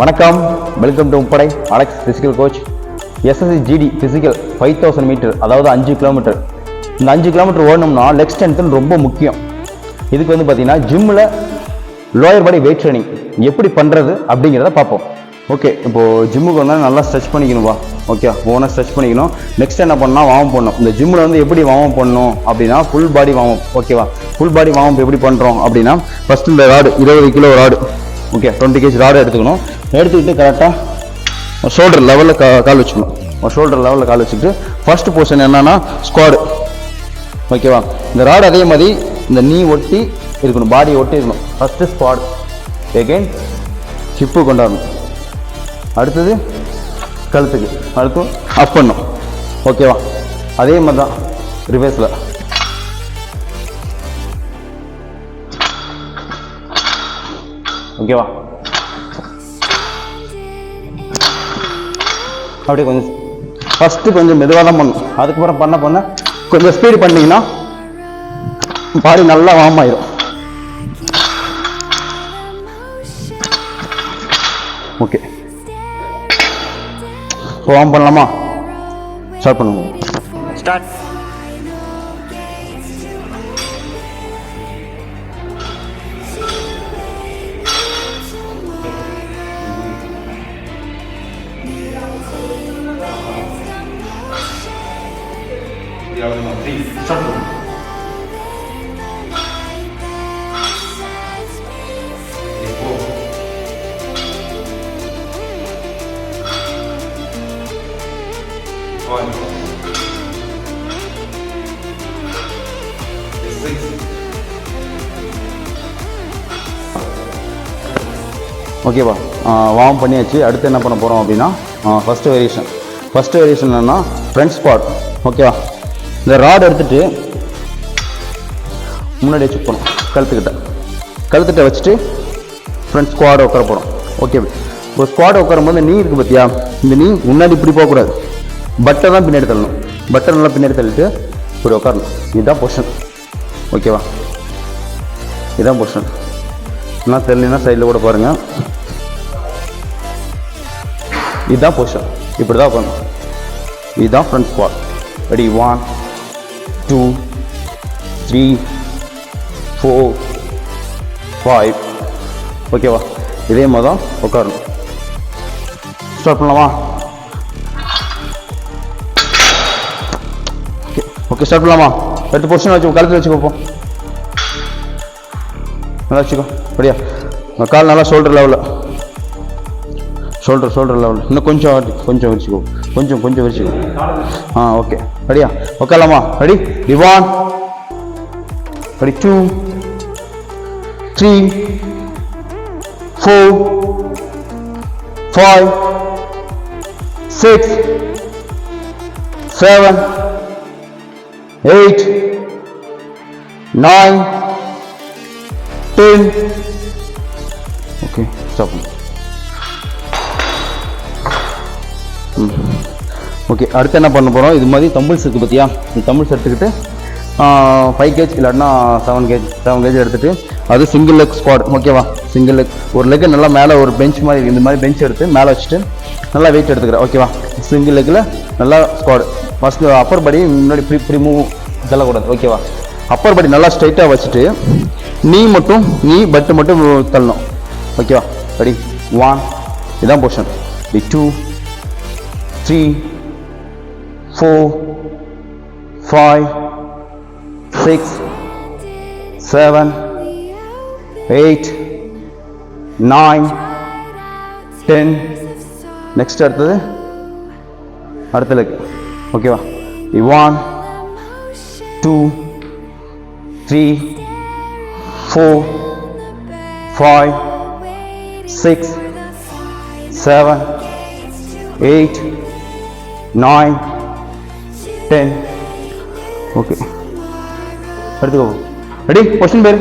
வணக்கம். Welcome to முப்படை Alex physical coach SSC GD physical five thousand metre அதாவது அஞ்சு கிலோமீட்டர் இந்த அஞ்சு கிலோமீட்டர் ஓடணும்னா லெக் ஸ்ட்ரென்த் ரொம்ப முக்கியம். இதுக்கு வந்து பார்த்தீங்கன்னா ஜிம்மில் லோயர் பாடி வெயிட் ட்ரைனிங் எப்படி பண்ணுறது அப்படிங்கிறத பார்ப்போம். ஓகே இப்போது ஜிம்முக்கு வந்தால் நல்லா ஸ்ட்ரெச் பண்ணிக்கணும்பா ஓகே ஓனாக ஸ்ட்ரெச் பண்ணிக்கணும். நெக்ஸ்ட் என்ன பண்ணால் வார்ம் பண்ணணும். இந்த ஜிம்மில் வந்து எப்படி வார்ம் பண்ணணும் அப்படின்னா ஃபுல் பாடி வார்ம் ஓகேவா ஃபுல் பாடி வார்ம் எப்படி பண்ணுறோம் அப்படின்னா ஃபஸ்ட்டு இந்த ராடு இருபது kilo rod okay twenty KG rod எடுத்துக்கணும். எடுத்துக்கிட்டு கரெக்டாக ஷோல்டர் லெவலில் கா கால் வச்சுக்கணும். ஷோல்டர் லெவலில் கால் வச்சுக்கிட்டு ஃபஸ்ட்டு போர்ஷன் என்னென்னா ஸ்குவாடு ஓகேவா இந்த ராடு அதே மாதிரி இந்த நீ ஒட்டி இருக்கணும் பாடி ஒட்டி இருக்கணும். ஃபஸ்ட்டு ஸ்குவாட் எகெயின் ஹிப்பு கொண்டாடணும். அடுத்தது கழுத்துக்கு. அடுத்து அப் பண்ணும் ஓகேவா அதே மாதிரி தான் ரிவர்ஸில் ஓகேவா அப்படியே கொஞ்சம் ஃபஸ்ட்டு கொஞ்சம் மெதுவாக தான் பண்ணணும். அதுக்கப்புறம் பண்ண பண்ண கொஞ்சம் ஸ்பீடு பண்ணீங்கன்னா பாடி நல்லா வார்ம் ஆயிரும். ஓகே வார்ம் பண்ணலாமா? ஸ்டார்ட் பண்ணுவோம். ஸ்டார்ட் ஓகேவா வார்ம் ah, பண்ணியாச்சு. அடுத்து என்ன பண்ண போகிறோம் அப்படின்னா ஃபஸ்ட்டு வேரியேஷன் ஃபஸ்ட்டு வேரியேஷன் என்னென்னா ஃப்ரண்ட் ஸ்பாட் ஓகேவா இந்த ராட் எடுத்துட்டு முன்னாடியே செக் பண்ணோம் கழுத்துக்கிட்ட. கழுத்துக்கிட்ட வச்சுட்டு ஃப்ரண்ட் ஸ்குவாட் உட்கார போகிறோம் ஓகே இப்போ ஸ்குவாட் உட்காரும்போது நீ இருக்குது பார்த்தியா இந்த நீ முன்னாடி இப்படி போகக்கூடாது. பட்டை தான் பின்னாடி தள்ளணும். பட்டை நல்லா பின்னாடி தள்ளிட்டு இப்படி உட்காரணும். இதுதான் பொஷன் ஓகேவா இதுதான் பொஷன் நான் தெரியலனா சைடில் கூட பாருங்கள் இதுதான் பொஷன் இப்படி தான் உட்காரணும். இதுதான் front squat ready one two three four five ஓகேவா இதே மாதிரி தான் உட்காரணும் ஸ்டார்ட் பண்ணலாமா? ஓகே ஓகே ஸ்டார்ட் பண்ணலாமா? ரெண்டு பொசிஷன் வச்சு கழுத்தில் வச்சு பார்ப்போம் நல்லா வச்சுக்கோ. அப்படியா? உங்கள் கால் நல்லா ஷோல்டர் லெவலில் ஷோல்டர் ஷோல்டர் லெவலில் இன்னும் கொஞ்சம் கொஞ்சம் வச்சுக்கோ. கொஞ்சம் கொஞ்சம் வச்சுக்கோ. ஆ ஓகே ரெடியா உட்காரலாமா ready 31, 32, 3, 4, 5, 6, 7, 8, 9, 10. Okay, stop. Mm -hmm. Okay அடுத்து என்ன பண்ண போகிறோம் இது மாதிரி தம்பிள்ஸ் இருக்குது பார்த்தியா இந்த தம்பிள்ஸ் எடுத்துக்கிட்டு ஃபைவ் கேஜ் இல்லாட்டினா செவன் கேஜ் செவன் கேஜ் எடுத்துகிட்டு அது சிங்கிள் லெக் ஸ்குவாட் ஓகேவா சிங்கிள் லெக் ஒரு லெக்கு நல்லா மேலே ஒரு பெஞ்ச் மாதிரி இந்த மாதிரி பெஞ்ச் எடுத்து மேலே வச்சுட்டு நல்லா வெயிட் எடுத்துக்கிறேன் ஓகேவா சிங்கிள் லெக்கில் நல்லா ஸ்குவாட் ஃபஸ்ட்டு அப்பர் படி முன்னாடி ப்ரீ ப்ரீ மூவ் தள்ளக்கூடாது ஓகேவா அப்பர் படி நல்லா ஸ்ட்ரைட்டாக வச்சுட்டு நீ மட்டும் நீ பட்டு மட்டும் தள்ளணும் ஓகேவா ரெடி ஒன் இதான் portion D two three four five six seven eight nine ten next அடுத்தது. அடுத்த லெக் ஓகேவா one two three four five six seven eight nine ten okay எடுத்துக்கோ ரெடி கொஸ்டின் பேர்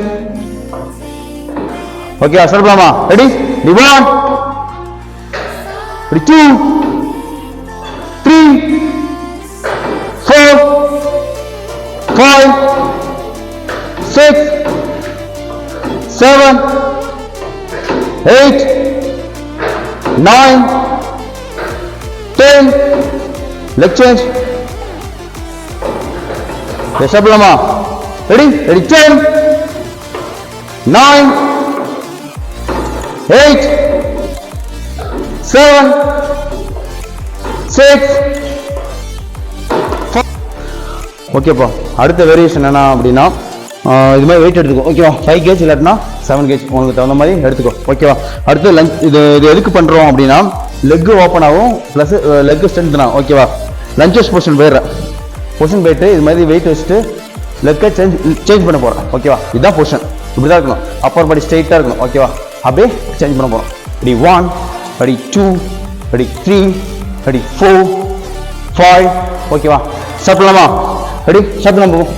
ஓகே ஸ்டார்ட் பண்ணலாமா ready ரிவான் ready two three four five six seven eight nine, ten. Leg change. Yes, ready ready ten nine eight seven six ஓகேப்பா அடுத்த variation என்ன அப்படின்னா இது மாதிரி வெயிட் எடுத்துக்கோ. ஓகேவா ஃபைவ் கேஜ் இல்லாட்டினா செவன் கேஜ் உங்களுக்கு தகுந்த மாதிரி எடுத்துக்கோ. ஓகேவா அடுத்து லஞ்ச் இது இது எதுக்கு பண்ணுறோம் அப்படின்னா லெக் ஓப்பன் ஆகும் ப்ளஸ் லெக் ஸ்ட்ரென்த்னா ஓகேவா லஞ்சஸ் போர்ஷன் போயிடுறேன். பொசிஷன் போயிட்டு இது மாதிரி வெயிட் வச்சுட்டு லெக்கை சேஞ்ச் சேஞ்ச் பண்ண போகிறேன் ஓகேவா இதுதான் பொசிஷன் இப்படி தான் இருக்கணும் அப்பர் படி ஸ்ட்ரைட்டாக இருக்கணும். ஓகேவா அப்படியே சேஞ்ச் பண்ண போகிறோம் ready one ready two ready three ready four five ஓகேவா சாப்பிடலாமா? ரெடி சாப்பிடலாம் போவோம்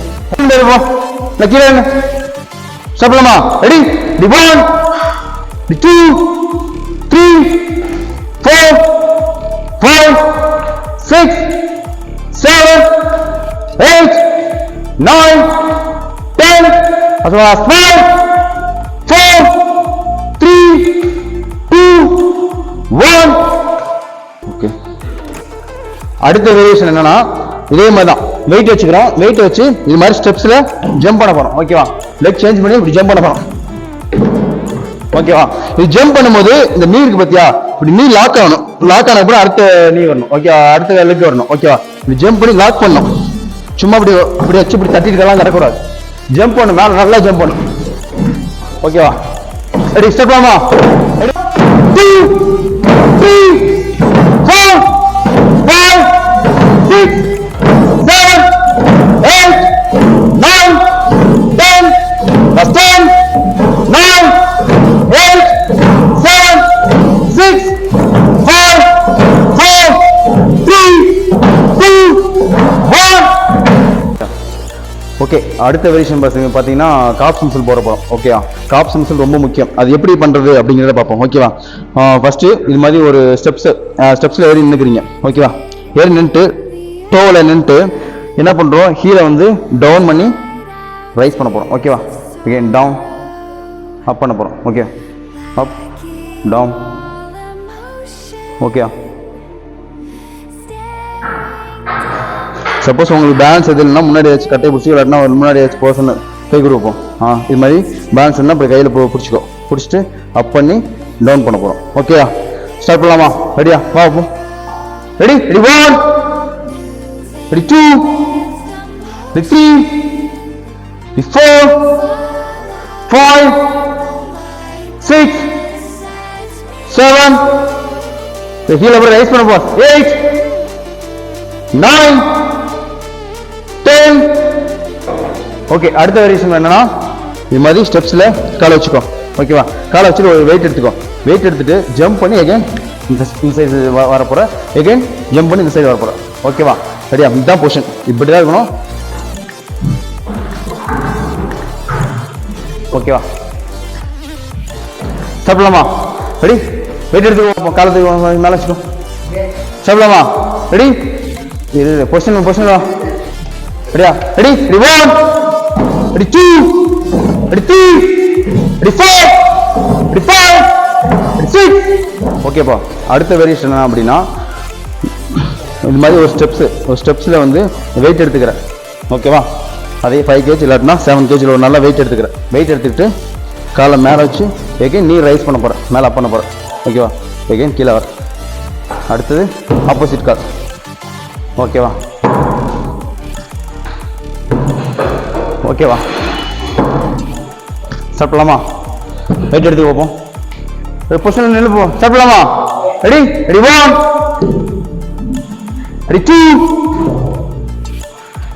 போகும் நான் கீழே சாப்பிடலாமா? ரெடி டி ஒன் டி டூ த்ரீ அப்புறம் five four three two one okay அடுத்த வேரியேஷன் என்னன்னா இதே மாதிரி தான் வெயிட் வச்சுக்கிறோம். வெயிட் வச்சு இது மாதிரி ஸ்டெப்ஸில் ஜம்ப் பண்ண போகிறோம் ஓகேவா லெக் சேஞ்ச் பண்ணி இப்படி ஜம்ப் பண்ண போகிறோம் ஓகேவா இது ஜம்ப் பண்ணும்போது இந்த நீ இருக்கு பார்த்தியா இப்படி நீ லாக் ஆகணும். லாக் ஆன அப்புறம் அடுத்த நீ வரணும். ஓகேவா அடுத்த லெக் வரணும். ஓகேவா இப்படி ஜம்ப் பண்ணி லாக் பண்ணணும். சும்மா இப்படி இப்படி வச்சு இப்படி தட்டிட்டு இருக்கலாம் நடக்கூடாது ஜம்ப் பண்ணணும் மேல நல்லா ஜம்ப் பண்ணணும் ஓகேவா ரெடி ஸ்டெப் ஆமா two, three, four, five, six, okay அடுத்த வெரிஷன் பசங்க பார்த்தீங்கன்னா காப்ஸ் மிசில் போட போகிறோம் ஓகேவா காப்ஸ் மிசில் ரொம்ப முக்கியம். அது எப்படி பண்ணுறது அப்படிங்கிறத பார்ப்போம். ஓகேவா? ஃபஸ்ட்டு இது மாதிரி ஒரு ஸ்டெப்ஸ் ஸ்டெப்ஸில் ஏறி நின்றுக்கிறீங்க ஓகேவா? ஏறி நின்றுட்டு டோவில் நின்றுட்டு என்ன பண்ணுறோம் ஹீலை வந்து டவுன் பண்ணி ரைஸ் பண்ண போகிறோம் ஓகேவா? அகெயின் டவுன் அப் பண்ண போகிறோம் ஓகே? அப் டவுன் ஓகேவா சப்போஸ் உங்களுக்கு பேலன்ஸ் எது இல்லைன்னா முன்னாடி ஏதாச்சும் கட்டையை பிடிச்சி இல்லாட்டினா ஒரு முன்னாடி ஏதாச்சும் போர்ஷன் கை கொடுப்போம். ஆ இது மாதிரி பேலன்ஸ் இருந்தால் அப்படி கையில் போ பிடிச்சிக்கோ. பிடிச்சிட்டு அப் பண்ணி டவுன் பண்ண போகிறோம் ஓகேயா ஸ்டார்ட் பண்ணலாமா? ரெடியா வா போ. Ready ready one ready two ready three ready four five six seven heel அப்புறம் ரைஸ் பண்ண போ எயிட் நைன் ஓகே அடுத்த வேரியேஷன் என்னன்னா இது மாதிரி ஸ்டெப்ஸில் காலை வச்சுக்கோ. ஓகேவா காலை வச்சுட்டு ஒரு வெயிட் எடுத்துக்கோ. வெயிட் எடுத்துட்டு ஜம்ப் பண்ணி எகைன் இந்த இந்த சைடு வர போகிற எகைன் ஜம்ப் பண்ணி இந்த சைடு வர போகிற ஓகேவா சரியா இதுதான் பொசிஷன் இப்படி தான் இருக்கணும். ஓகேவா சாப்பிடலாமா? ரெடி வெயிட் எடுத்துக்கோ காலத்துக்கு மேலே வச்சுக்கோ. சாப்பிடலாமா? ரெடி இது பொசிஷன் பொசிஷன் ரெடியா ready ready ready two, two three, ready four, ready five, ready six. ஓகேப்பா அடுத்த வேரியேஷன் என்ன அப்படின்னா இந்த மாதிரி ஒரு ஸ்டெப்ஸு ஒரு ஸ்டெப்ஸில் வந்து வெயிட் எடுத்துக்கிறேன். ஓகேவா அதே ஃபைவ் கேஜ் இல்லாட்டினா செவன் கேஜில் ஒரு நல்ல வெயிட் எடுத்துக்கிறேன். வெயிட் எடுத்துக்கிட்டு காலை மேலே வச்சு எகைன் நீ ரைஸ் பண்ண போகிறேன் மேலே அப் பண்ண போகிறேன் ஓகேவா எகைன் கீழே வர அடுத்தது ஆப்போசிட் கால். ஓகேவா ஓகேவா சாப்பிடலாமா? வெயிட் எடுத்து பார்ப்போம் பொசிஷன் நின்று சாப்பிடலாமா? Ready ready one ready two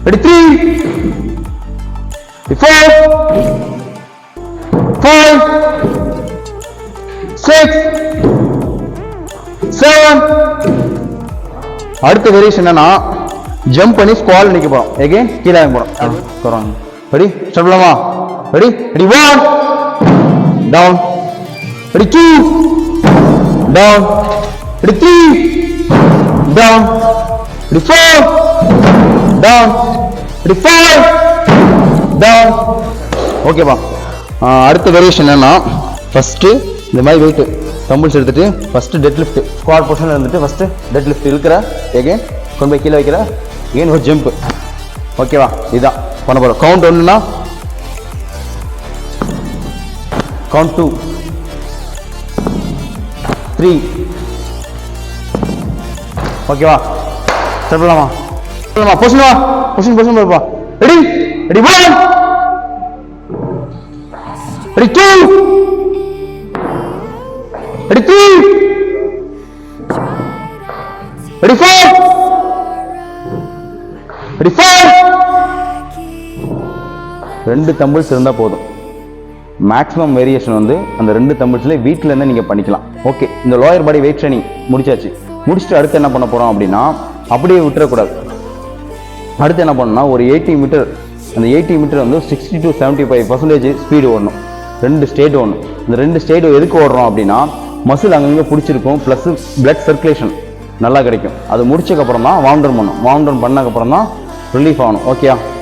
ready three ready four five six seven அடுத்த வேரியேஷன் என்னன்னா ஜம்ப் பண்ணி ஸ்குவால் நிற்க போகிறோம் எகைன் கீழே போகிறோம் போகிறோம் ரெடி ஸ்டார்ட் பண்ணலாமா ready ready one down ready two down ready three down ready four down ready five down ஓகேவா அடுத்த வேரியேஷன் என்னன்னா ஃபர்ஸ்ட் இந்த மாதிரி வெயிட்டு தம்பிள்ஸ் எடுத்துட்டு ஃபர்ஸ்ட் டெட் லிஃப்ட் ஸ்குவாட் பொசிஷனில் இருந்துட்டு ஃபர்ஸ்ட் டெட் லிஃப்ட் இருக்கிற எகைன் கொண்டு போய் கீழே வைக்கிற ஏன் ஒரு ஜம்ப் ஓகேவா இதுதான். பண்ண போகிறோம் கவுண்ட் ஒன்றுனா கவுண்ட் டூ த்ரீ ஓகேவா ஸ்டார்ட் சொல்லலாமா பண்ணலாமா? பொசிஷன் வா? பொசிஷன் பொசிஷன் போப்பா ready ready one ready two ready three ready four ready four ரெண்டு தம்பிள்ஸ் இருந்தால் போதும். மேக்ஸிமம் வேரியேஷன் வந்து அந்த ரெண்டு தம்பிள்ஸ்ல வீட்டில் இருந்து நீங்கள் பண்ணிக்கலாம். ஓகே இந்த லோயர் பாடி வெயிட் ட்ரைனிங் முடிச்சாச்சு. முடிச்சுட்டு அடுத்து என்ன பண்ண போகிறோம் அப்படின்னா அப்படியே விட்டுறக்கூடாது அடுத்து என்ன பண்ணணும்னா ஒரு எயிட்டி மீட்டர் அந்த எயிட்டி மீட்டர் வந்து sixty to seventy five percentage speed ஓடணும். ரெண்டு ஸ்டேட் ஓடணும். இந்த ரெண்டு ஸ்டேட் எதுக்கு ஓடுறோம் அப்படின்னா மசில் அங்கங்கே பிடிச்சிருக்கும் ப்ளஸ் பிளட் சர்க்குலேஷன் நல்லா கிடைக்கும். அது முடிச்சதுக்கப்புறம் தான் வாண்டர் பண்ணணும். வாண்டர் பண்ணதுக்கப்புறம் தான் ரிலீஃப் ஆகணும். ஓகேயா